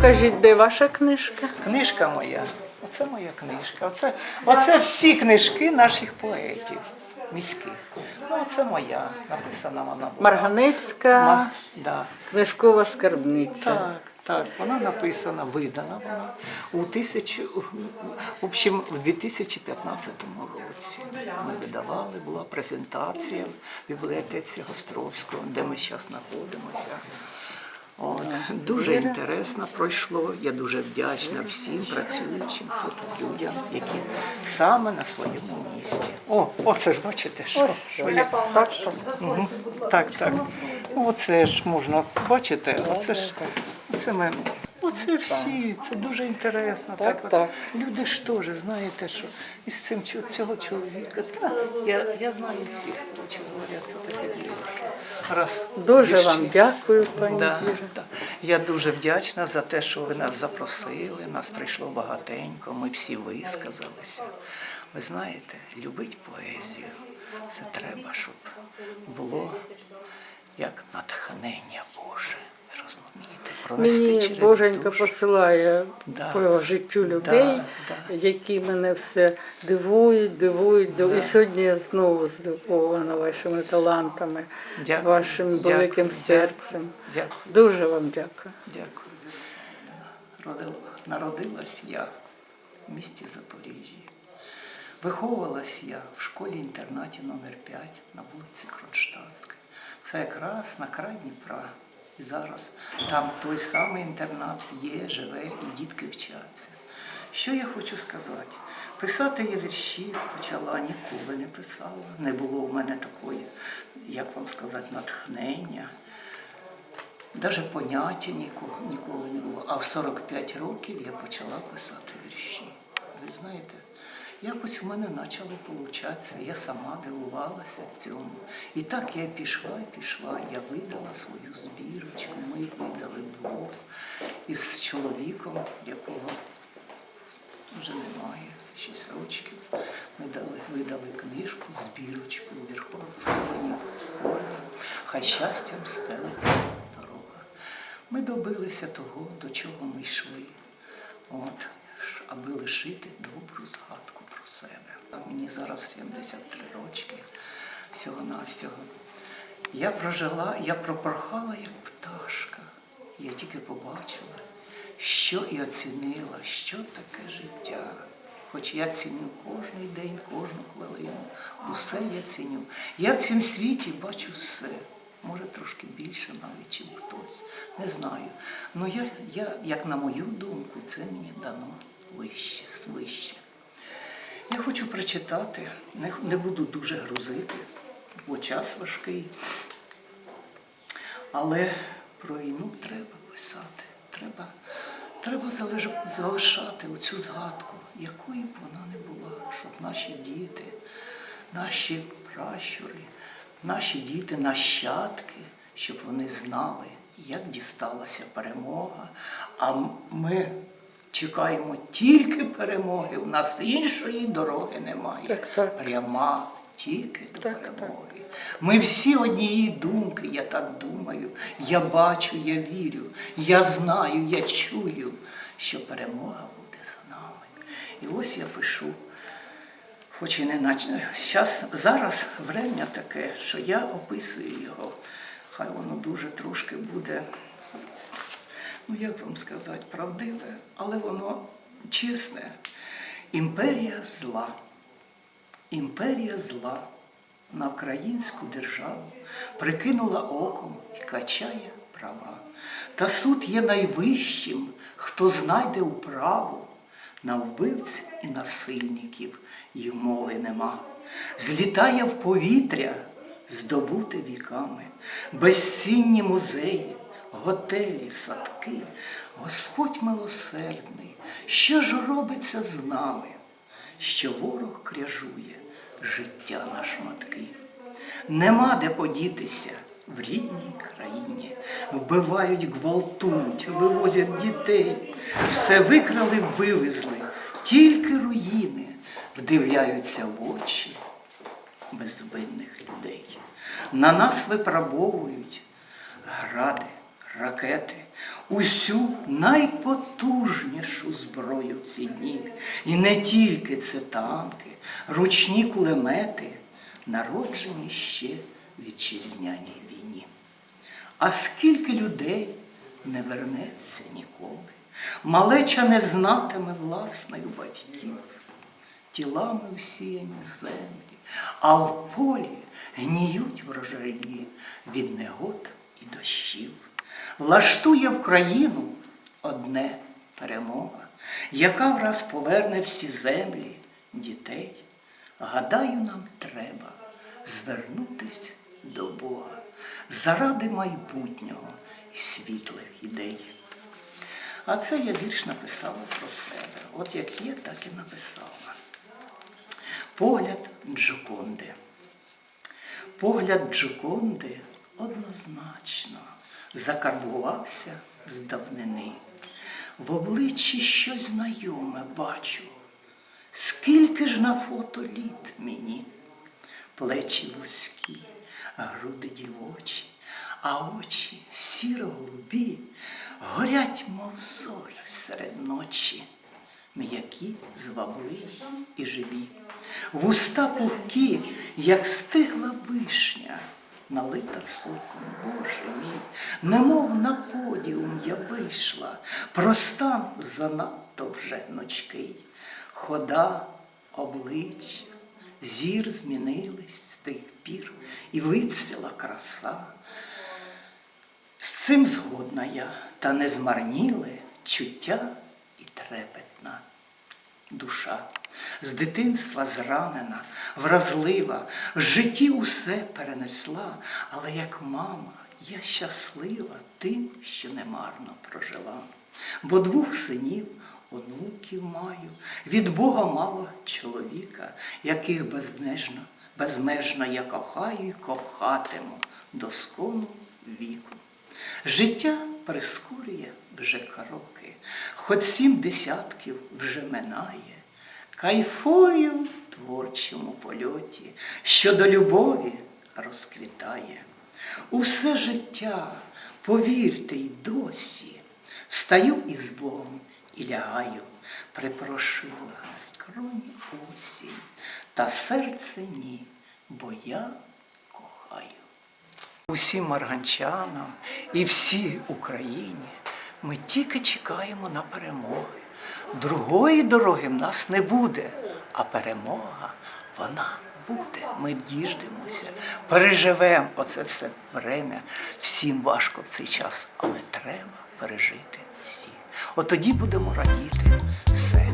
покажіть, де ваша книжка? Книжка моя. Оце моя книжка. Оце, оце всі книжки наших поетів міських. Ну, це моя. Написана вона була. Марганецька Ма- Да. книжкова скарбниця. Так, так, вона написана, видана вона у тисячу, в общем, в 2015 році. Ми видавали, була презентація в бібліотеці Гостровського, де ми зараз знаходимося. От, дуже інтересно пройшло. Я дуже вдячна всім працюючим тут людям, які саме на своєму місці. О, оце ж бачите, що, що я Так, так. Мгм. Так, так. Оце ж можна бачите, оце ж це ми. Оце всі, це дуже інтересно. Так, от. так. Люди ж теж, знаєте, що із цим цього чоловіка. Та, я, я знаю всіх, чого говорять, це таке діло, що раз Дуже дійшли. вам дякую, пані Да, да. Я дуже вдячна за те, що ви нас запросили. Нас прийшло багатенько, ми всі висказалися. Ви знаєте, любить поезію. Це треба, щоб було як натхнення Боже. Розумієте, пронести Мені через Боженька душу. посилає Да. по життю людей, да. які мене все дивують, дивують. див- І сьогодні я знову здивована вашими талантами, Дякую, вашим дякую, великим дякую, серцем. Дякую. Дуже вам дякую. Дякую. Родил- Народилась я в місті Запоріжжі. Виховувалась я в школі-інтернаті номер 5 на вулиці Кронштадтській. Це якраз на край Дніпра. І зараз там той самий інтернат є, живе і дітки вчаться. Що я хочу сказати? Писати я вірші почала, ніколи не писала. Не було в мене такої, як вам сказати, натхнення. Даже поняття ніколи не було. А в 45 років я почала писати вірші. Ви знаєте, якось у мене почало получатися, я сама дивувалася цьому. І так я пішла, і пішла, я видала свою збірочку, ми видали вдвох із чоловіком, якого вже немає, 6 років. Ми дали, видали книжку, збірочку у верховній формі. Хай щастям стелиться дорога. Ми добилися того, до чого ми йшли. От, ш- аби лишити добру згадку про себе. Мені зараз 73 рочки, всього-навсього. Я прожила, я пропорхала як пташка. Я тільки побачила, що і оцінила, що таке життя. Хоч я ціню кожний день, кожну хвилину, усе я ціню. Я в цьому світі бачу все. Може трошки більше навіть, чим хтось. Не знаю. Ну я, я, як на мою думку, це мені дано вище, свище. Я хочу прочитати, не, буду дуже грузити, бо час важкий. Але про війну треба писати. Треба, треба залишати оцю згадку, якою б вона не була, щоб наші діти, наші пращури, наші діти, нащадки, щоб вони знали, як дісталася перемога. А ми чекаємо тільки перемоги. У нас іншої дороги немає. Так, так. Пряма тільки до Так, так. перемоги. Ми всі однієї думки, я так думаю. Я бачу, я вірю, я знаю, я чую, що перемога буде за нами. І ось я пишу, хоч і не наче. Щас, зараз время таке, що я описую його. Хай воно дуже трошки буде, ну як вам сказати, правдиве, але воно чесне. Імперія зла. Імперія зла на українську державу прикинула оком і качає права. Та суд є найвищим, хто знайде управу. На вбивць і насильників й мови нема. Злітає в повітря, здобуте віками, безцінні музеї, готелі, садки. Господь милосердний, що ж робиться з нами? що ворог кряжує життя на шматки. Нема де подітися в рідній країні. Вбивають, гвалтують, вивозять дітей. Все викрали, вивезли, тільки руїни вдивляються в очі безвинних людей. На нас випробовують гради, ракети, усю найпотужнішу зброю в ці дні. І не тільки це танки, ручні кулемети, народжені ще в вітчизняній війні. А скільки людей не вернеться ніколи, малеча не знатиме власних батьків, тілами всіяні землі, а в полі гніють врожаї від негод і дощів. Влаштує в країну одне перемога, яка враз поверне всі землі дітей. Гадаю, нам треба звернутись до Бога заради майбутнього і світлих ідей. А це я вірш написала про себе. От як є, так і написала. Погляд Джоконди. Погляд Джоконди однозначно закарбувався з давнини. В обличчі щось знайоме бачу. Скільки ж на фото літ мені, плечі вузькі, груди дівочі, а очі сіро-голубі горять, мов зорі серед ночі, м'які, звабливі і живі. Вуста пухкі, як стигла вишня, налита соком, Боже мій, немов на подіум я вийшла, простан занадто вже ночкий, хода, обличчя, зір змінились з тих пір, і вицвіла краса. З цим згодна я, та не змарніли чуття і трепетна душа. З дитинства зранена, вразлива, в житті усе перенесла, але як мама я щаслива тим, що немарно прожила. Бо двох синів, онуків маю, від Бога мало чоловіка, яких безнежно, безмежно я кохаю і кохатиму до скону віку. Життя прискорює вже кроки, хоч сім десятків вже минає, кайфую в творчому польоті, що до любові розквітає. Усе життя, повірте, й досі, встаю із Богом і лягаю, припрошила скроні осінь, та серце ні, бо я кохаю. Усім марганчанам і всій Україні ми тільки чекаємо на перемоги. Другої дороги в нас не буде, а перемога вона буде. Ми діждемося, переживемо оце все время. Всім важко в цей час, але треба пережити всі. От тоді будемо радіти все